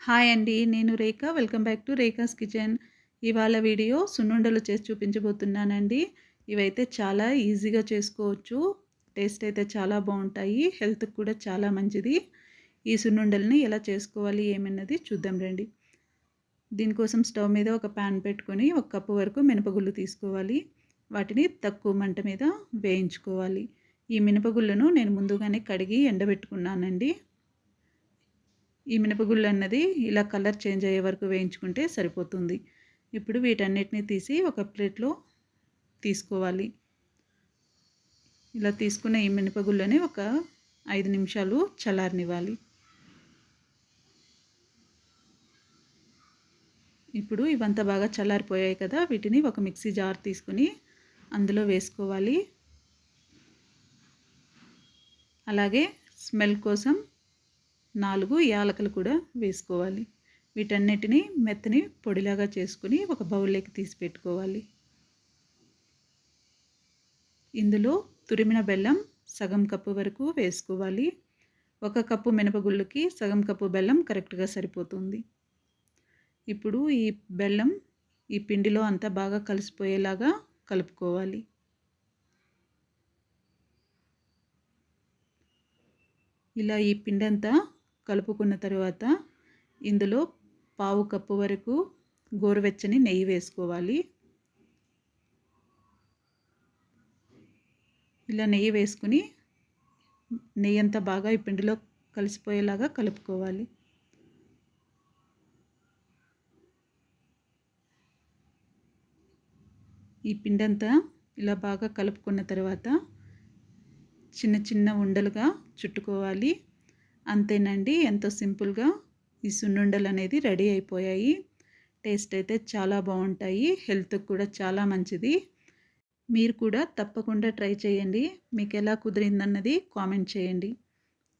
Hi అండి నేను Rekha. Welcome back to Rekha's kitchen. ఇవాళ వీడియో సున్నుండలు చేసి చూపించబోతున్నానండి. ఇవైతే చాలా ఈజీగా చేసుకోవచ్చు. టేస్ట్ అయితే చాలా బాగుంటాయి. హెల్త్కి కూడా చాలా మంచిది. ఈ సున్నుండల్ని ఎలా చేసుకోవాలి ఏమన్నది చూద్దాం రండి. దీనికోసం స్టవ్ మీద ఒక ప్యాన్ పెట్టుకొని ఒక కప్పు వరకు మినపగుళ్ళు తీసుకోవాలి. వాటిని తక్కువ మంట మీద వేయించుకోవాలి. ఈ మినపగుళ్ళను నేను ముందుగానే కడిగి ఎండబెట్టుకున్నానండి. ఈ మినపగుళ్ళు అన్నది ఇలా కలర్ చేంజ్ అయ్యే వరకు వేయించుకుంటే సరిపోతుంది. ఇప్పుడు వీటన్నిటిని తీసి ఒక ప్లేట్లో తీసుకోవాలి. ఇలా తీసుకున్న ఈ మినపగుళ్ళని ఒక ఐదు నిమిషాలు చల్లారనివ్వాలి. ఇప్పుడు ఇవంతా బాగా చల్లారిపోయాయి కదా వీటిని ఒక మిక్సీ జార్ తీసుకుని అందులో వేసుకోవాలి. అలాగే స్మెల్ కోసం నాలుగు యాలకలు కూడా వేసుకోవాలి. వీటన్నిటిని మెత్తని పొడిలాగా చేసుకుని ఒక బౌల్లోకి తీసి పెట్టుకోవాలి. ఇందులో తురిమిన బెల్లం సగం కప్పు వరకు వేసుకోవాలి. ఒక కప్పు మినపగుళ్ళకి సగం కప్పు బెల్లం కరెక్ట్గా సరిపోతుంది. ఇప్పుడు ఈ బెల్లం ఈ పిండిలో అంతా బాగా కలిసిపోయేలాగా కలుపుకోవాలి. ఇలా ఈ పిండి అంతా కలుపుకున్న తర్వాత ఇందులో పావు కప్పు వరకు గోరువెచ్చని నెయ్యి వేసుకోవాలి. ఇలా నెయ్యి వేసుకుని నెయ్యి అంతా బాగా ఈ పిండిలో కలిసిపోయేలాగా కలుపుకోవాలి. ఈ పిండి అంతా ఇలా బాగా కలుపుకున్న తర్వాత చిన్న చిన్న ఉండలుగా చుట్టుకోవాలి. అంతేనండి. ఎంతో సింపుల్గా ఈ సున్నుండలు అనేది రెడీ అయిపోయాయి. టేస్ట్ అయితే చాలా బాగుంటాయి. హెల్త్కి కూడా చాలా మంచిది. మీరు కూడా తప్పకుండా ట్రై చేయండి. మీకు ఎలా కుదిరిందన్నది కామెంట్ చేయండి.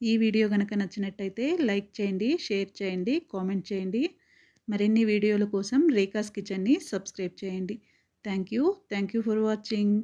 ఈ వీడియో కనుక నచ్చినట్టయితే లైక్ చేయండి షేర్ చేయండి కామెంట్ చేయండి. మరిన్ని వీడియోల కోసం రేఖాస్ కిచెన్ని సబ్స్క్రైబ్ చేయండి. Thank you thank you for watching.